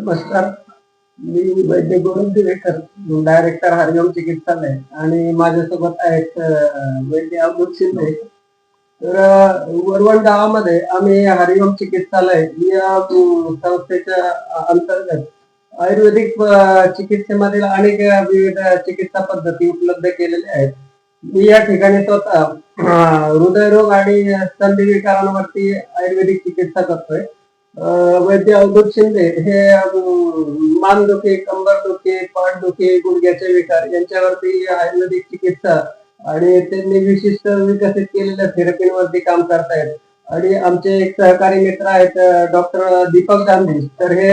नमस्कार. मी वैद्य गोविंद दिवेकर डायरेक्टर हरिओम चिकित्सालय आणि माझ्यासोबत आहेत वैद्य अवधूत शिंदे. तर वरवण गावामध्ये आम्ही हरिओम चिकित्सालय या संस्थेच्या अंतर्गत आयुर्वेदिक चिकित्सेमधील अनेक विविध चिकित्सा पद्धती उपलब्ध केलेल्या आहेत. मी या ठिकाणी स्वतः हृदयरोग आणि संधिविकारांवरती आयुर्वेदिक चिकित्सा करतोय. वैद्य अवधूत शिंदे हे अं, मानदुखी कंबरदुखी पाठदुखी गुडघ्याचे विकार यांच्यावरती आयुर्वेदिक चिकित्सा आणि त्यांनी विशिष्ट विकसित केलेल्या थेरपीवरती काम करतायत. आणि आमचे एक सहकारी मित्र आहेत डॉक्टर दीपक गांधी. तर हे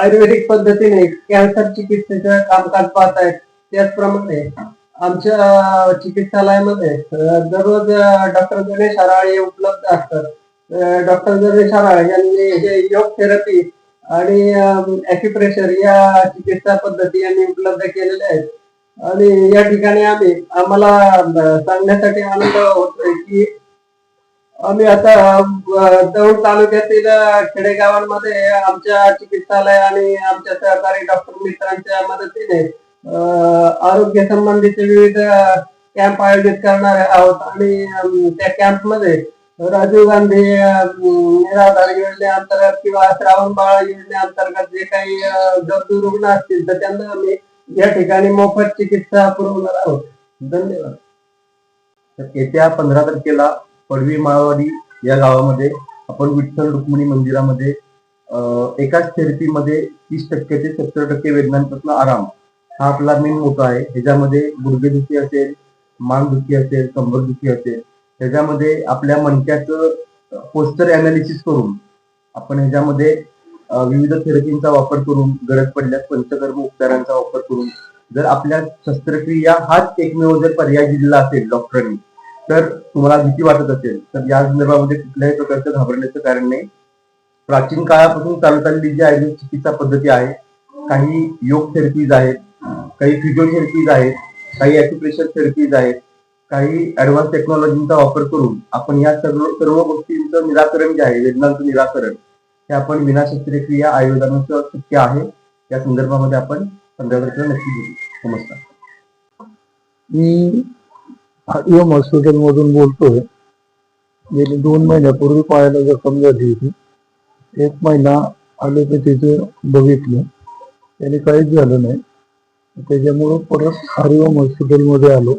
आयुर्वेदिक पद्धतीने कॅन्सर चिकित्सेचं कामकाज पाहत आहेत त्याचप्रमाणे आमच्या चिकित्सालयामध्ये दररोज डॉक्टर गणेश हराळे उपलब्ध असतात. डॉक्टर गणेश हराळे यांनी हे योग थेरपी आणि ऍक्युप्रेशर या चिकित्सा पद्धती यांनी उपलब्ध केलेल्या आहेत. आणि या ठिकाणी आम्ही आम्हाला सांगण्यासाठी आनंद होतोय की आम्ही आता दौंड तालुक्यातील खेडेगावांमध्ये आमच्या चिकित्सालय आणि आमच्या सहकारी डॉक्टर मित्रांच्या मदतीने आरोग्य संबंधीचे विविध कॅम्प आयोजित करणार आहोत. आणि त्या कॅम्पमध्ये राजीव गांधी अं, योजने अंतर्गत किंवा श्रावण बाळगिरल्या अंतर्गत जे काही गरजू रुग्ण असतील तर त्यांना आम्ही या ठिकाणी मोफत चिकित्सा पुरवणार आहोत. धन्यवाद. तर येत्या पंधरा तारखेला पडवी माळवाडी या गावामध्ये आपण विठ्ठल रुक्मिणी मंदिरामध्ये एकाच थेरपीमध्ये तीस टक्के ते सत्तर टक्के वेदनांपासून आराम. हा आपला मेन मोठा आहे. ह्याच्यामध्ये गुडघेदुखी असेल मानदुखी असेल कंबरदुखी असेल ह्याच्यामध्ये आपल्या मणक्याचं पोस्टर अनालिसिस करून आपण ह्याच्यामध्ये विविध थेरपींचा वापर करून गरज पडल्यास पंचकर्म उपचारांचा वापर करून जर आपल्या शस्त्रक्रिया हाच एकमेव जर पर्याय दिलेला असेल डॉक्टरांनी तर तुम्हाला भीती वाटत असेल. तर या संदर्भामध्ये कुठल्याही प्रकारचं घाबरण्याचं कारण नाही. प्राचीन काळापासून चालत आलेली जी आयुर्वेद चिकित्सा पद्धती आहे काही योग थेरपीज आहेत काही फिजिओथेरपीज आहेत काही ॲक्युप्रेशर थेरपीज आहेत काही ऍडव्हान्स टेक्नॉलॉजीचा वापर करून आपण या सर्व सर्व गोष्टींचं निराकरण जे आहे वेदनांचं निराकरण हे आपण विना शस्त्रक्रिया आयुर्वेदानुसार शक्य आहे. या संदर्भामध्ये आपण पंधरा नक्की घेऊ नमस्कार. मी एम हॉस्पिटल मधून बोलतोय. गेली दोन महिन्यापूर्वी पायाला जखम झाली होती. एक महिना आले ते तिथे बघितलं. त्याने काहीच झालं नाही. त्याच्यामुळं परत हरिओम हॉस्पिटलमध्ये आलो.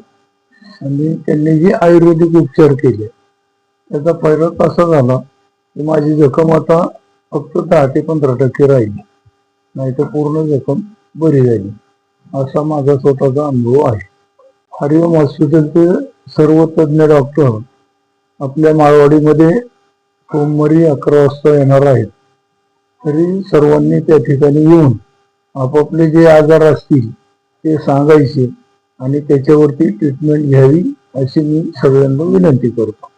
आणि त्यांनी जे आयुर्वेदिक उपचार केले त्याचा फरक असा झाला की माझी जखम आता फक्त दहा ते पंधरा टक्के राहिली. नाही तर पूर्ण जखम बरी झाली. असा माझा स्वतःचा अनुभव आहे. हरिओम हॉस्पिटलचे सर्व तज्ज्ञ डॉक्टर आपल्या माळवाडीमध्ये सोमवारी अकरा वाजता येणार आहेत. तरी सर्वांनी त्या ठिकाणी येऊन आपापले जे आजार असतील ते सांगायचे. आणि त्याच्यावरती ट्रीटमेंट घ्यावी अशी मी सगळ्यांना विनंती करतो.